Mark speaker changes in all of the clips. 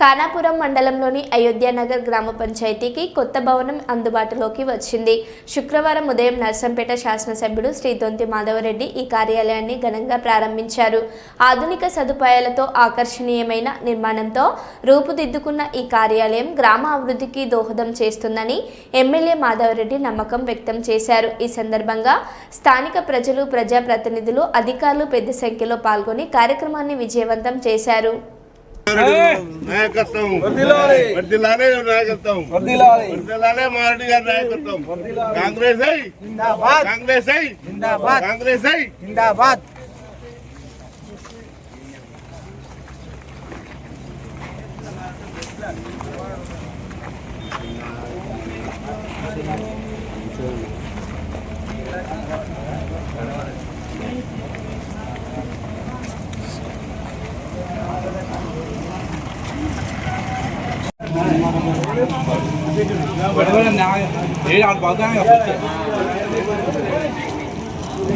Speaker 1: కానాపురం మండలంలోని అయోధ్యానగర్ గ్రామ పంచాయతీకి కొత్త భవనం అందుబాటులోకి వచ్చింది. శుక్రవారం ఉదయం నర్సంపేట శాసనసభ్యుడు శ్రీ దొంతి మాధవరెడ్డి ఈ కార్యాలయాన్ని ఘనంగా ప్రారంభించారు. ఆధునిక సదుపాయాలతో ఆకర్షణీయమైన నిర్మాణంతో రూపుదిద్దుకున్న ఈ కార్యాలయం గ్రామ అభివృద్ధికి దోహదం చేస్తుందని ఎమ్మెల్యే మాధవరెడ్డి నమ్మకం వ్యక్తం చేశారు. ఈ సందర్భంగా స్థానిక ప్రజలు ప్రజాప్రతినిధులు అధికారులు పెద్ద సంఖ్యలో పాల్గొని కార్యక్రమాన్ని విజయవంతం చేశారు.
Speaker 2: मैं
Speaker 3: करता
Speaker 2: हूँ। दिलाने
Speaker 3: न्याय
Speaker 2: करता हूँ। दिलाने मारडी का न्याय
Speaker 3: करता
Speaker 2: हूँ। कांग्रेस
Speaker 3: है?
Speaker 2: जिंदाबाद। कांग्रेस
Speaker 3: है?
Speaker 4: जिंदाबाद। कांग्रेस है? जिंदाबाद। Thank you.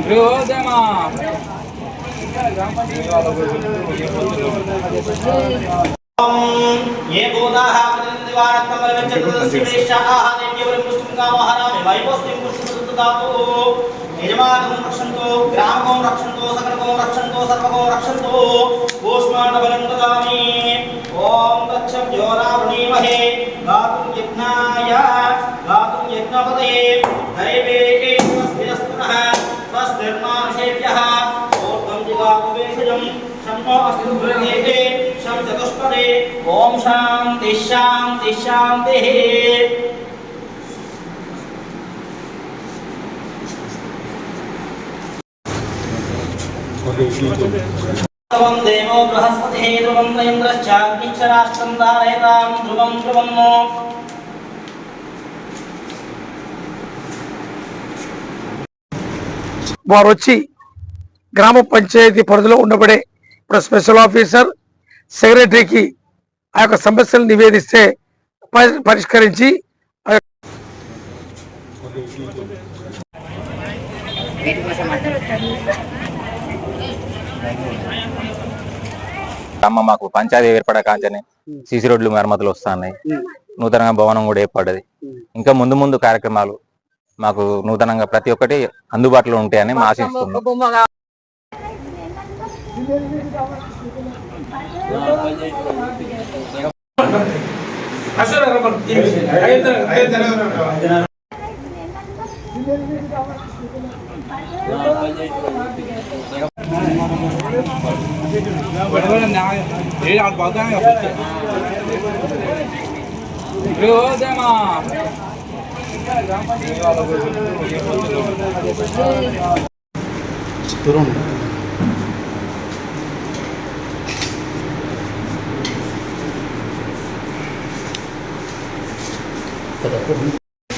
Speaker 4: రోజేమా ఏ భూతాః ప్రతినివారత్వం పరివర్తయతు శ్రేష్ఠాః నిత్యవరం పుష్పంగామహారామి వైపోస్తిం పుష్పసుతాతో యజమానం రక్షంతో గ్రామకం రక్షంతో సకలకం రక్షంతో సర్వకం రక్షంతో ఓష్మాండబలం దదామి ఓం తచ్చం యోనా వృణీమహే గాతుం यज्ञाय गातुं यज्ञपतये दैवे स्वस्तिरस्तु नः स्वस्तिर्मानुषेभ्यः ऊर्ध्वं जिगातु वेषजं शम्नो अस्ति दुर्गेः शं चतुष्पदे ॐ शान्ति शान्ति शान्तिः ध्रुवं देवो बृहस्पतिः ध्रुवं च इन्द्रश्चाग्निश्चराष्ट्रं धारयतां ध्रुवं ध्रुवम्
Speaker 5: వారు వచ్చి గ్రామ పంచాయతీ పరిధిలో ఉండబడే ఇప్పుడు స్పెషల్ ఆఫీసర్ సెక్రటరీకి ఆ యొక్క సమస్యలు నివేదిస్తే పరి- పరిష్కరించి
Speaker 6: అమ్మ మాకు పంచాయతీ ఏర్పడే కాంచని సీసీ రోడ్లు మరమ్మతులు వస్తున్నాయి. నూతనంగా భవనం కూడా ఏర్పడ్డది. ఇంకా ముందు ముందు కార్యక్రమాలు మాకు నూతనంగా ప్రతి ఒక్కటి అందుబాటులో ఉంటాయని మా ఆశిస్తున్నాం.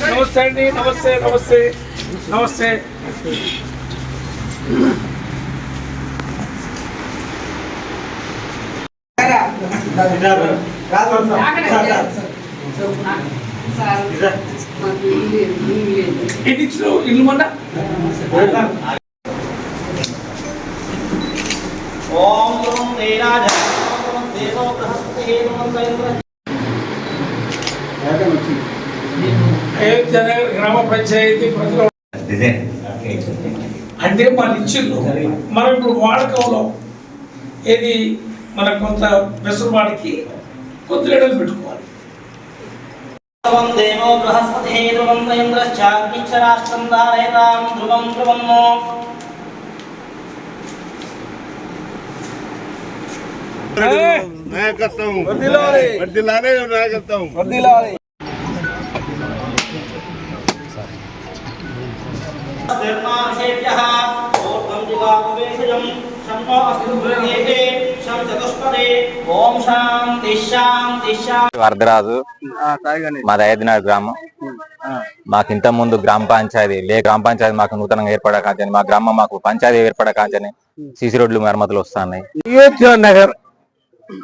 Speaker 3: నమస్తే అండి నమస్తే నమస్తే నమస్తే ఎన్ని ఇల్లు మొన్న? గ్రామ పంచాయతీ అంటే మన ఇచ్చిళ్ళు మనం ఇప్పుడు వాడకంలో ఏది మన కొంత వెసులుబాటుకి కొద్ది పెట్టుకోవాలి.
Speaker 4: ध्रुवं देवो बृहस्पतिः ध्रुवं धारयतां ध्रुवं
Speaker 3: ध्रुवं
Speaker 2: नो मैं
Speaker 3: करता
Speaker 4: हूँ। वर्दी लाने मैं करता हूँ। वर्दी लाने धर्माशेभ्यः ओर्धं दिवाकुवेशजं शन्नो अस्तु
Speaker 6: వరదరాజు. మాది అయోధ్యనగర్ గ్రామం. మాకు ఇంత ముందు గ్రామ పంచాయతీ లే గ్రామ పంచాయతీ మాకు నూతనంగా ఏర్పడే కాంచని మా గ్రామం మాకు పంచాయతీ ఏర్పడే కాంచని సీసీ రోడ్లు మరమ్మతులు వస్తున్నాయి.
Speaker 5: అయోధ్య నగర్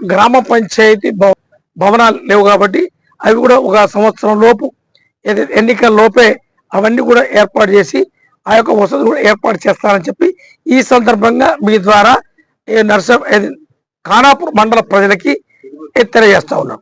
Speaker 5: గ్రామ పంచాయతీ భవ- భవనాలు లేవు కాబట్టి అవి కూడా ఒక సంవత్సరం లోపు ఎన్నికల లోపే అవన్నీ కూడా ఏర్పాటు చేసి ఆ యొక్క వసతులు కూడా ఏర్పాటు చేస్తారని చెప్పి ఈ సందర్భంగా మీ ద్వారా నర్స ఖానాపూర్ మండల ప్రజలకి తెలియజేస్తా ఉన్నాం